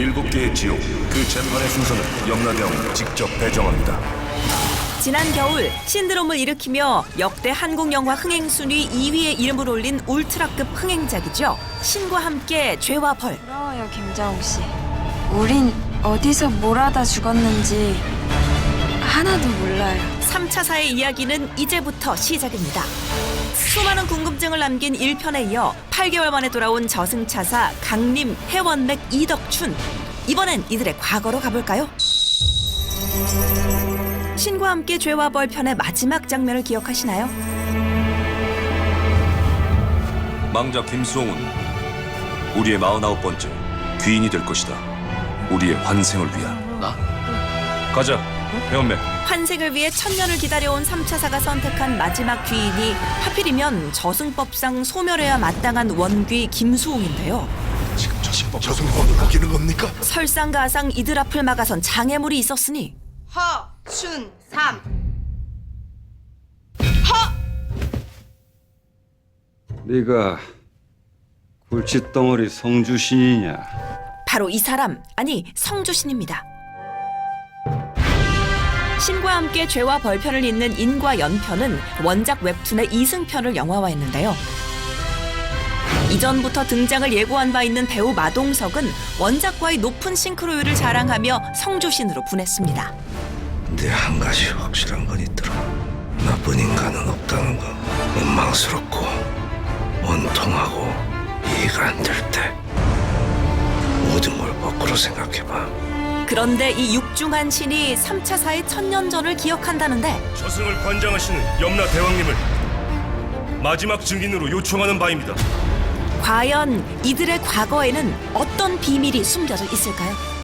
일곱 개의 지옥 그 재판의 순서는 염라대왕이 직접 배정합니다. 지난 겨울 신드롬을 일으키며 역대 한국 영화 흥행 순위 2위에 이름을 올린 울트라급 흥행작이죠. 신과 함께 죄와 벌. 부러워요, 김정욱 씨. 우린 어디서 뭘 하다 죽었는지 하나도 몰라요. 3차 사의 이야기는 이제부터 시작입니다. 수많은 궁금증을 남긴 1편에 이어 8개월 만에 돌아온 저승차사 강림 해원맥 이덕춘. 이번엔 이들의 과거로 가볼까요? 신과 함께 죄와 벌 편의 마지막 장면을 기억하시나요? 망자 김수홍은 우리의 49번째 귀인이 될 것이다. 우리의 환생을 위한. 나? 가자, 해원맥. 환생을 위해 천년을 기다려온 3차사가 선택한 마지막 귀인이 하필이면 저승법상 소멸해야 마땅한 원귀 김수홍인데요. 지금 저승법 저승법을 어기는 겁니까? 설상가상 이들 앞을 막아선 장애물이 있었으니 허춘삼 네가 굴칫덩어리 성주신이냐? 바로 이 사람, 아니 성주신입니다. 신과 함께 죄와 벌편을 잇는 인과 연편은 원작 웹툰의 이승편을 영화화했는데요. 이전부터 등장을 예고한 바 있는 배우 마동석은 원작과의 높은 싱크로율을 자랑하며 성주신으로 분했습니다. 근데 한 가지 확실한 건 있더라. 나쁜 인간은 없다는 거. 원망스럽고 원통하고 이해가 안 될 때 모든 걸 거꾸로 생각해봐. 그런데 이 육중한 신이 3차 사의 천년 전을 기억한다는데 저승을 관장하시는 염라 대왕님을 마지막 증인으로 요청하는 바입니다. 과연 이들의 과거에는 어떤 비밀이 숨겨져 있을까요?